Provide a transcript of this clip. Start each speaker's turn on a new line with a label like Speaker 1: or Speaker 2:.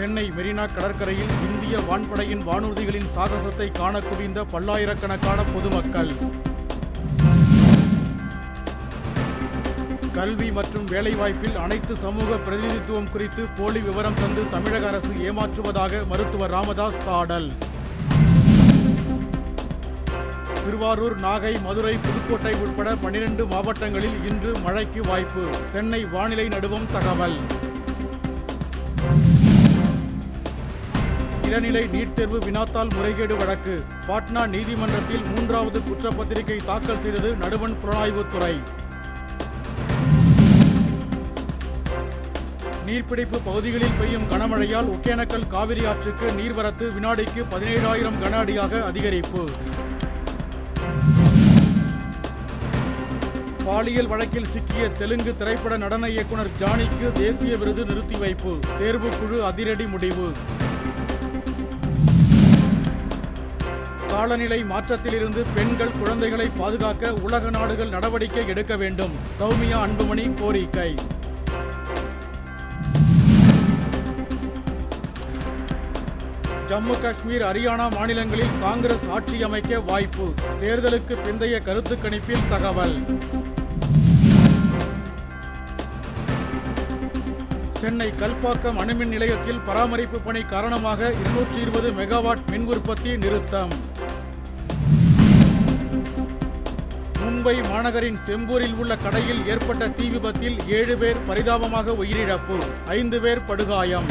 Speaker 1: சென்னை மெரினா கடற்கரையில் இந்திய வான்படையின் வானூர்திகளின் சாகசத்தை காண குவிந்த பல்லாயிரக்கணக்கான பொதுமக்கள். கல்வி மற்றும் வேலைவாய்ப்பில் அனைத்து சமூக பிரதிநிதித்துவம் குறித்து போலி விவரம் தந்து தமிழக அரசு ஏமாற்றுவதாக மருத்துவர் ராமதாஸ் சாடல். திருவாரூர் நாகை மதுரை புதுக்கோட்டை உட்பட பனிரெண்டு மாவட்டங்களில் இன்று மழைக்கு வாய்ப்பு. சென்னை வானிலை நடுவம் தகவல். இளநிலை நீட் தேர்வு வினாத்தால் முறைகேடு வழக்கு. பாட்னா நீதிமன்றத்தில் மூன்றாவது குற்றப்பத்திரிகை தாக்கல் செய்தது நடுவண் புலனாய்வுத்துறை நீர்பிடிப்பு பகுதிகளில் பெய்யும் கனமழையால் ஒகேனக்கல் காவிரி ஆற்றுக்கு நீர்வரத்து வினாடிக்கு பதினேழாயிரம் கன அடியாக அதிகரிப்பு. பாலியல் வழக்கில் சிக்கிய தெலுங்கு திரைப்பட நடன இயக்குனர் ஜானிக்கு தேசிய விருது நிறுத்தி வைப்பு. தேர்வுக்குழு அதிரடி முடிவு. காலநிலை மாற்றத்திலிருந்து பெண்கள் குழந்தைகளை பாதுகாக்க உலக நாடுகள் நடவடிக்கை எடுக்க வேண்டும். சௌமியா அன்புமணி கோரிக்கை. ஜம்மு காஷ்மீர் ஹரியானா மாநிலங்களில் காங்கிரஸ் ஆட்சி அமைக்க வாய்ப்பு. தேர்தலுக்கு பிந்தைய கருத்து கணிப்பில் தகவல். சென்னை கல்பாக்கம் அணுமின் நிலையத்தில் பராமரிப்பு பணி காரணமாக இருநூற்றி இருபது மெகாவாட் மின் உற்பத்தி நிறுத்தம். மும்பை மாநகரின் செம்பூரில் உள்ள கடையில் ஏற்பட்ட தீ விபத்தில் ஏழு பேர் பரிதாபமாக உயிரிழப்பு ஐந்து பேர் படுகாயம்.